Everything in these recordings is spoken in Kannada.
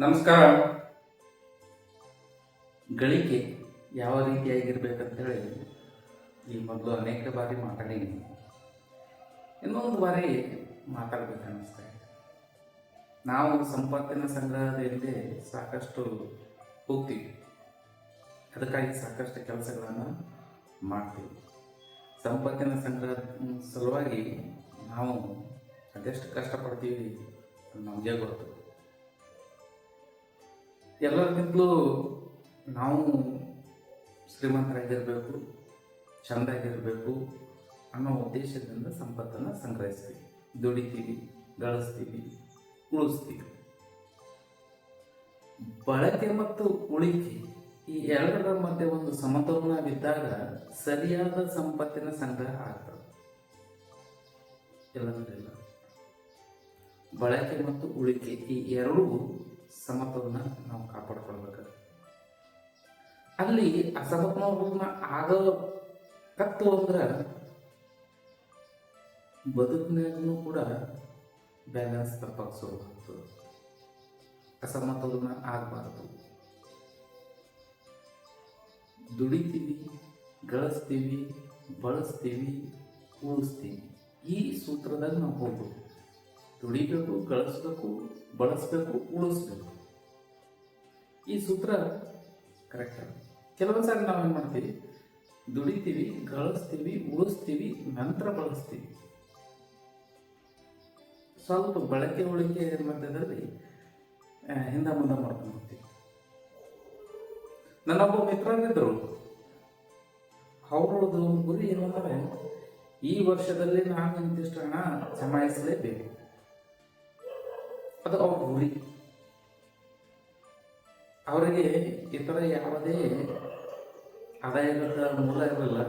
ನಮಸ್ಕಾರ. ಗಳಿಕೆ ಯಾವ ರೀತಿಯಾಗಿರ್ಬೇಕಂತೇಳಿ ಈ ಮೊದಲು ಅನೇಕ ಬಾರಿ ಮಾತಾಡಿದ್ದೀನಿ. ಇನ್ನೊಂದು ಬಾರಿ ಮಾತಾಡ್ಬೇಕು ಅನ್ನಿಸ್ತಾ ಇದೆ. ನಾವು ಸಂಪತ್ತಿನ ಸಂಗ್ರಹದಲ್ಲಿ ಹಿಂದೆ ಸಾಕಷ್ಟು ಹೋಗ್ತೀವಿ. ಅದಕ್ಕಾಗಿ ಸಾಕಷ್ಟು ಕೆಲಸಗಳನ್ನು ಮಾಡ್ತೀವಿ. ಸಂಪತ್ತಿನ ಸಂಗ್ರಹ ಸಲುವಾಗಿ ನಾವು ಅದೆಷ್ಟು ಕಷ್ಟಪಡ್ತೀವಿ ನಮಗೆ ಗೊತ್ತು. ಎಲ್ಲರಿಗಿಂತಲೂ ನಾವು ಶ್ರೀಮಂತರಾಗಿರಬೇಕು, ಚೆಂದಾಗಿರಬೇಕು ಅನ್ನೋ ಉದ್ದೇಶದಿಂದ ಸಂಪತ್ತನ್ನು ಸಂಗ್ರಹಿಸ್ತೀವಿ. ದುಡಿತೀವಿ, ಗಳಿಸ್ತೀವಿ, ಉಳಿಸ್ತೀವಿ. ಬಳಕೆ ಮತ್ತು ಉಳಿಕೆ ಈ ಎರಡರ ಮಧ್ಯೆ ಒಂದು ಸಮತೋಲನವಿದ್ದಾಗ ಸರಿಯಾದ ಸಂಪತ್ತಿನ ಸಂಗ್ರಹ ಆಗ್ತದೆ. ಇಲ್ಲಂದ್ರೆ ಇಲ್ಲ ಬಳಕೆ ಮತ್ತು ಉಳಿಕೆ ಈ ಎರಡೂ ಸಮತೋಲನ ನಾವು ಕಾಪಾಡ್ಕೊಳ್ಬೇಕು. ಅಲ್ಲಿ ಅಸಮತ್ವನ ಆಗೋ ಕತ್ತು ಅಂದ್ರೆ ಬದುಕಿನಾಗೂ ಕೂಡ ಬ್ಯಾಲೆನ್ಸ್ ತಪ್ಪಾಗಿ ಶುರು ಆಗ್ತದೆ ಅಸಮತೋಲನ ಆಗಬಾರ್ದು. ದುಡಿತೀವಿ, ಗಳಿಸ್ತೀವಿ, ಬಳಸ್ತೀವಿ ಉಳಿಸ್ತೀವಿ ಈ ಸೂತ್ರದಾಗ ನಾವು ಹೋಗ್ಬೇಕು. ದುಡಿಬೇಕು ಗಳಿಸ್ಬೇಕು ಬಳಸ್ಬೇಕು, ಉಳಿಸ್ಬೇಕು. ಈ ಸೂತ್ರ ಕರೆಕ್ಟ್ ಕೆಲವೊಂದು ಸಾರಿ ನಾವೇನು ಮಾಡ್ತೀವಿ? ದುಡಿತೀವಿ ಗಳಿಸ್ತೀವಿ ಉಳಿಸ್ತೀವಿ, ನಂತರ ಬಳಸ್ತೀವಿ. ಸ್ವಲ್ಪ ಬಳಕೆ, ಉಳಿಕೆ ಮಧ್ಯದಲ್ಲಿ ಹಿಂದ ಮುಂದೆ ಮಾಡ್ಕೊಂಡು ಹೋಗ್ತೀವಿ. ನನ್ನೊಬ್ಬ ಮಿತ್ರರಿದ್ದರು ಅವ್ರದ್ದು ಗುರಿ ಏನು ಅಂದರೆ, ಈ ವರ್ಷದಲ್ಲಿ ನಾನು ಇಂತಿಷ್ಟು ಹಣ ಜಮಾಯಿಸಲೇಬೇಕು. ಅದು ಅವ್ರ ಗುರಿ. ಅವರಿಗೆ ಇತರ ಯಾವುದೇ ಆದಾಯದ ಮೂಲ ಇರಲಿಲ್ಲ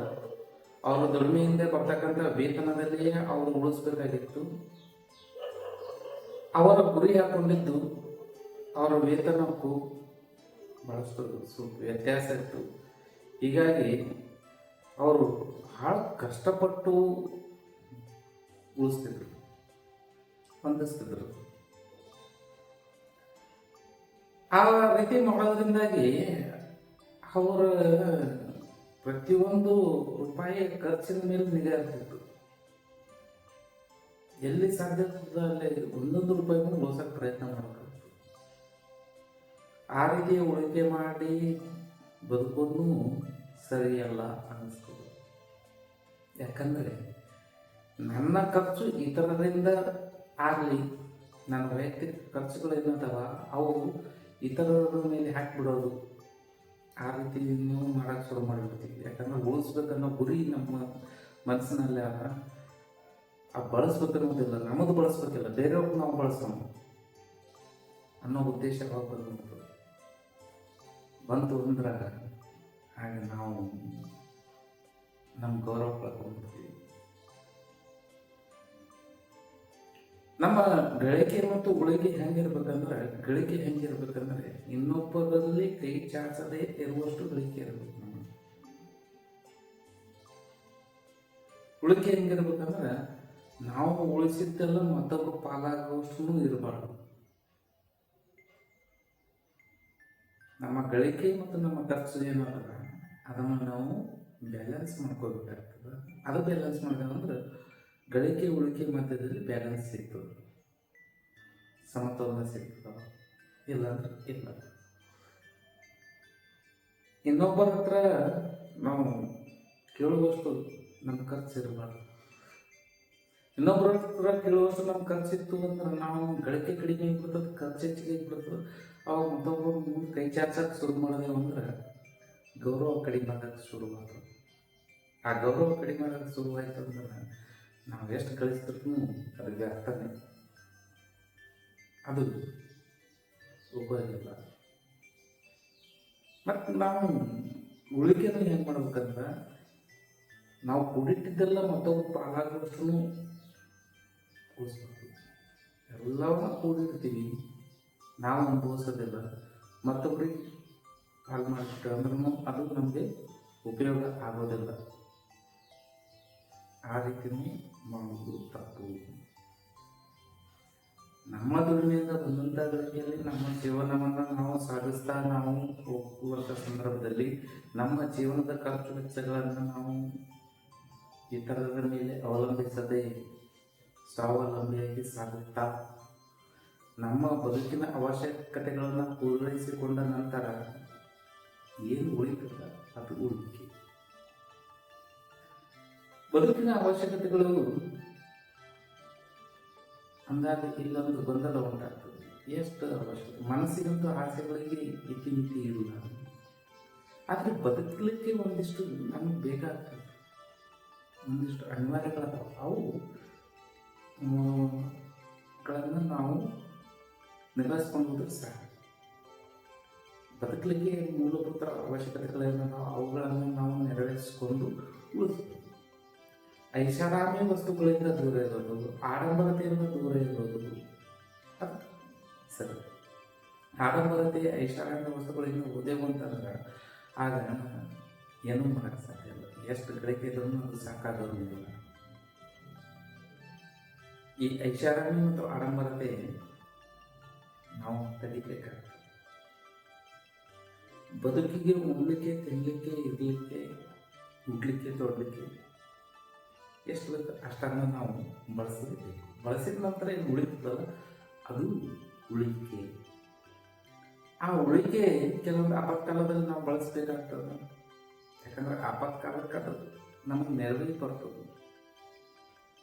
ಅವರ ದುಡಿಮೆಯಿಂದ ಬರ್ತಕ್ಕಂಥ ವೇತನದಲ್ಲಿಯೇ ಅವರು ಉಳಿಸ್ಬೇಕಾಗಿತ್ತು. ಅವರ ಗುರಿ ಹಾಕೊಂಡಿದ್ದು ಅವರ ವೇತನಕ್ಕೂ ಬಹಳಷ್ಟು ಸ್ವಲ್ಪ ವ್ಯತ್ಯಾಸ ಇತ್ತು. ಹೀಗಾಗಿ ಅವರು ಭಾಳ ಕಷ್ಟಪಟ್ಟು ಉಳಿಸ್ತಿದ್ರು, ಹೊಂದಿಸ್ತಿದ್ರು. ಆ ರೀತಿ ಮಾಡೋದ್ರಿಂದಾಗಿ ಅವರ ಪ್ರತಿಯೊಂದು ರೂಪಾಯಿ ಖರ್ಚಿನ ಮೇಲೆ ನಿಗಾ ಇರ್ತಿತ್ತು. ಎಲ್ಲಿ ಸಾಧ್ಯ ಅಲ್ಲಿ ಒಂದೊಂದು ರೂಪಾಯಿ ಮೇಲೆ ಪ್ರಯತ್ನ ಮಾಡಬೇಕು. ಆ ರೀತಿ ಉಳಿಕೆ ಮಾಡಿ ಬದುಕೋದು ಸರಿಯಲ್ಲ ಅನ್ನಿಸ್ತದೆ. ಯಾಕಂದರೆ ನನ್ನ ಖರ್ಚು ಇತರರಿಂದ ಆಗಲಿ, ನನ್ನ ವೈಯಕ್ತಿಕ ಖರ್ಚುಗಳು ಏನದಾವ ಅವು ಇತರರ ಮೇಲೆ ಹಾಕಿಬಿಡೋದು. ಆ ರೀತಿ ನೀವು ಮಾಡೋಕ್ಕೆ ಶುರು ಮಾಡಿಬಿಡ್ತೀವಿ. ಯಾಕಂದ್ರೆ ಉಳಿಸ್ಬೇಕನ್ನೋ ಗುರಿ ನಮ್ಮ ಮನಸ್ಸಿನಲ್ಲಿ ಆದ, ಆ ಬಳಸ್ಬೇಕನ್ನೋದಿಲ್ಲ. ನಮ್ಮದು ಬಳಸ್ಬೇಕಿಲ್ಲ. ಬೇರೆಯವ್ರನ್ನ ನಾವು ಬಳಸೋಣ ಅನ್ನೋ ಉದ್ದೇಶ ಬಂತು ಅಂದ್ರೆ ಹಾಗೆ ನಾವು ನಮ್ಮ ಗೌರವ ಕಳ್ಕೊಂಡ್ಬಿಡ್ತೀವಿ ನಮ್ಮ ಗಳಿಕೆ ಮತ್ತು ಉಳಿಕೆ ಹೆಂಗಿರ್ಬೇಕಂದ್ರೆ, ಗಳಿಕೆ ಹೆಂಗಿರ್ಬೇಕಂದ್ರೆ ಇನ್ನೊಬ್ಬರಲ್ಲಿ ಕೈ ಚಾಚದೇ ಇರುವಷ್ಟು ಗಳಿಕೆ ಇರಬೇಕು ನಮ್ಮ ಉಳಿಕೆ ಹೆಂಗಿರ್ಬೇಕಂದ್ರೆ, ನಾವು ಉಳಿಸಿದ್ದೆಲ್ಲ ಮತ್ತೊಬ್ಬ ಪಾಲಾಗುವಷ್ಟು ಇರಬಾರ್ದು. ನಮ್ಮ ಗಳಿಕೆ ಮತ್ತು ನಮ್ಮ ಖರ್ಚು ಏನಲ್ಲ ಅದನ್ನು ನಾವು ಬ್ಯಾಲೆನ್ಸ್ ಮಾಡ್ಕೋಬೇಕಾಗ್ತದೆ ಅದು ಬ್ಯಾಲೆನ್ಸ್ ಮಾಡ್ಬೇಕಂದ್ರೆ ಗಳಿಕೆ ಉಳಿಕೆ ಮಧ್ಯದಲ್ಲಿ ಬ್ಯಾಲೆನ್ಸ್ ಸಿಗ್ತದೆ. ಸಮತೋಲನ ಸಿಗ್ತದೆ. ಇಲ್ಲ ಅಂದ್ರೆ ಇಲ್ಲ. ಇನ್ನೊಬ್ಬರ ಹತ್ರ ನಾವು ಕೇಳುವಷ್ಟು ನಮ್ಮ ಖರ್ಚು ಇರಬಾರ್ದು. ಇನ್ನೊಬ್ಬರ ಹತ್ರ ಕೇಳುವಷ್ಟು ನಮ್ಮ ಖರ್ಚಿತ್ತು ಅಂದ್ರೆ ನಾವು ಗಳಿಕೆ ಕಡಿಮೆ ಆಗ್ಬಿಡ್ತದೆ, ಖರ್ಚು ಹೆಚ್ಚಿಗೆ ಆಗ್ಬಿಡ್ತದೆ. ಅವಾಗ ಮತ್ತೊಬ್ಬರು ಕೈ ಚಾಚಕ್ಕೆ ಶುರು ಮಾಡಿದೆವು ಅಂದ್ರೆ ಗೌರವ ಕಡಿಮೆ ಆಗಕ್ಕೆ ಶುರು ಆಗ್ತದೆ ಆ ಗೌರವ ಕಡಿಮೆ ಆಗಕ್ಕೆ ಶುರುವಾಯ್ತು ಅಂದ್ರೆ ನಾವು ಎಷ್ಟು ಗಳಿಸ್ತಿರ್ತೀವಿ ಅದಕ್ಕೆ ಅರ್ಥನೇ ಅದು ಉಪಯೋಗಿಲ್ಲ ಮತ್ತು ನಾವು ಉಳಿಕೆಯನ್ನು ಹೆಂಗೆ ಮಾಡ್ಬೇಕಂದ್ರೆ ನಾವು ಕುಡಿಟ್ಟಿದ್ದೆಲ್ಲ ಮತ್ತೊಬ್ಬರು ಪಾಲಾಗುವಷ್ಟು ಉಳಿಸ್ಬೇಕು. ಎಲ್ಲವನ್ನ ಕೂಡಿರ್ತೀವಿ. ನಾವು ಅನುಭವಿಸೋದಿಲ್ಲ. ಮತ್ತೊಬ್ಬರಿಗೆ ಹಾಗೆ ಮಾಡಿಬಿಟ್ಟು ಅಂದ್ರೂ ಅದು ನಮಗೆ ಉಪಯೋಗ ಆಗೋದಿಲ್ಲ. ಆ ರೀತಿಯೂ ಮಾಡೋದು ತಪ್ಪು ನಮ್ಮ ದುಡಿಮೆಯಿಂದ ಬಂದಂಥ ಗಳಿಕೆಯಲ್ಲಿ ನಮ್ಮ ಜೀವನವನ್ನು ನಾವು ಸಾಗಿಸ್ತಾ ನಾವು ಹೋಗುವಂಥ ಸಂದರ್ಭದಲ್ಲಿ ನಮ್ಮ ಜೀವನದ ಖರ್ಚು ವೆಚ್ಚಗಳನ್ನು ನಾವು ಇತರರ ಮೇಲೆ ಅವಲಂಬಿಸದೆ ಸ್ವಾವಲಂಬಿಯಾಗಿ ಸಾಗುತ್ತಾ, ನಮ್ಮ ಬದುಕಿನ ಅವಶ್ಯಕತೆಗಳನ್ನು ಪೂರೈಸಿಕೊಂಡ ನಂತರ ಏನು ಉಳಿತದ? ಅದು ಉಳಿಕೆ ಬದುಕಿನ ಅವಶ್ಯಕತೆಗಳು ಅಂದಾಗ ಇಲ್ಲೊಂದು ಗೊಂದಲ ಉಂಟಾಗ್ತದೆ. ಎಷ್ಟು ಅವಶ್ಯಕತೆ ಮನಸ್ಸಿಗಂತೂ ಆಸೆಗಳಿಗೆ ಇತಿಮಿತಿ ಇಲ್ಲ ಆದರೆ ಬದುಕಲಿಕ್ಕೆ ಒಂದಿಷ್ಟು ನಮಗೆ ಬೇಕಾಗ್ತದೆ. ಒಂದಿಷ್ಟು ಅನಿವಾರ್ಯಗಳದಾವ ಅವು ಗಳನ್ನು ನಾವು ನಿರ್ವಹಿಸ್ಕೊಂಡು ಸಹ ಬದುಕಲಿಕ್ಕೆ ಮೂಲಭೂತ ಅವಶ್ಯಕತೆಗಳೇನು ಅವುಗಳನ್ನು ನಾವು ನೆರವೇರಿಸಿಕೊಂಡು ಉಳಿಸ್ಬೇಕು. ಐಷಾರಾಮಿ ವಸ್ತುಗಳಿಂದ ದೂರ ಇರೋದು ಆಡಂಬರತೆಯಿಂದ ದೂರ ಇರೋದು ಸರಿ. ಆಡಂಬರತೆ, ಐಷಾರಾಮಿ ವಸ್ತುಗಳಿಂದ ಓದೇವು ಅಂತಂದ್ರೆ ಆಗ ಏನೂ ಮಾಡಕ್ಕೆ ಸಾಧ್ಯ ಇಲ್ಲ. ಎಷ್ಟು ಗಳಿಕೆ ಇದ್ರೂ ಅದು ಸಾಕಾಗೋದಿಲ್ಲ ಈ ಐಷಾರಾಮಿ ಮತ್ತು ಆಡಂಬರತೆ ನಾವು ತಡಿಬೇಕಾಗ್ತದೆ. ಬದುಕಿಗೆ ಉಣ್ಲಿಕ್ಕೆ ತಿನ್ನಲಿಕ್ಕೆ ಇರಲಿಕ್ಕೆ ಉಡ್ಲಿಕ್ಕೆ, ತೊಡಲಿಕ್ಕೆ ಎಷ್ಟು ಬೇಕು ಅಷ್ಟನ್ನು ನಾವು ಬಳಸಬೇಕು. ಬಳಸಿದ ನಂತರ ಏನು ಉಳಿತದಲ್ಲ ಅದು ಉಳಿಕೆ. ಆ ಉಳಿಕೆ ಕೆಲವೊಂದು ಅಪತ್ಕಾಲದಲ್ಲಿ ನಾವು ಬಳಸಬೇಕಾಗ್ತದೆ. ಯಾಕಂದ್ರೆ ಆಪತ್ಕಾಲಕ್ಕೆ ಅದು ನಮಗೆ ನೆರವಿಗೆ ಬರ್ತದೆ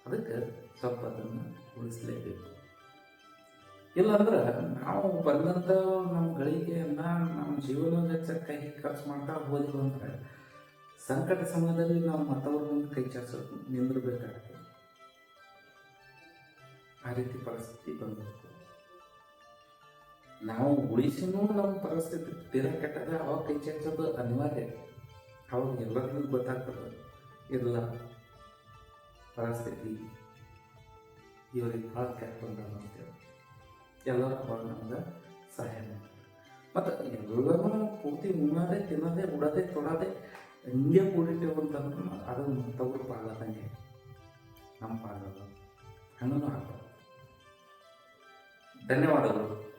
ಅದಕ್ಕೆ ಸ್ವಲ್ಪ ಅದನ್ನು ಉಳಿಸಲೇಬೇಕು. ಇಲ್ಲಾಂದ್ರೆ ನಾವು ಬಂದಂಥ ನಮ್ಮ ಗಳಿಕೆಯನ್ನು ನಮ್ಮ ಜೀವನ ವೆಚ್ಚಕ್ಕಾಗಿ ಖರ್ಚು ಮಾಡ್ತಾ ಹೋದ್ವಿ ಅಂದ್ರೆ ಸಂಕಟ ಸಮಯದಲ್ಲಿ ನಾವು ಮತ್ತವ್ರ ಮುಂದೆ ಕೈ ಚಾಚೋದು ನಿಂದಿರಬೇಕಾಗುತ್ತೆ. ಆ ರೀತಿ ಪರಿಸ್ಥಿತಿ ಬಂದಿತ್ತು ನಾವು ಉಳಿಸಿನೂ ನಮ್ಮ ಪರಿಸ್ಥಿತಿ ತೀರಾ ಕೆಟ್ಟದ ಅವಾಗ ಕೈ ಚಾಚೋದು ಅನಿವಾರ್ಯ. ಅವಾಗ ಎಲ್ಲರಿಗೂ ಗೊತ್ತಾಗ್ತದೆ ಇಲ್ಲ ಪರಿಸ್ಥಿತಿ ಇವರಿಗೆ ಭಾಳ ಕೆಟ್ಟ ಅಂತೇಳಿ ಎಲ್ಲರೂ ಅವಾಗ ನಮ್ಗೆ ಸಹಾಯ ಮಾಡ್ತಾರೆ ಮತ್ತು ಎಲ್ಲರೂ ಪೂರ್ತಿ ಉಣ್ಣೋದೇ, ತಿನ್ನೋದೇ, ಉಡೋದೇ, ತೊಡೋದೇ ಹಿಂಗೆ ಕೂಡಿಟ್ಟೆವು ಅಂತಂದ್ರೆ ಅದು ಮತ್ತೊಬ್ರು ಪಾಲದಂಗೆ ನಮ್ಮ ಪಾಲದ ಹಣ್ಣು ಹಾಕೋದು ಧನ್ಯವಾದಗಳು.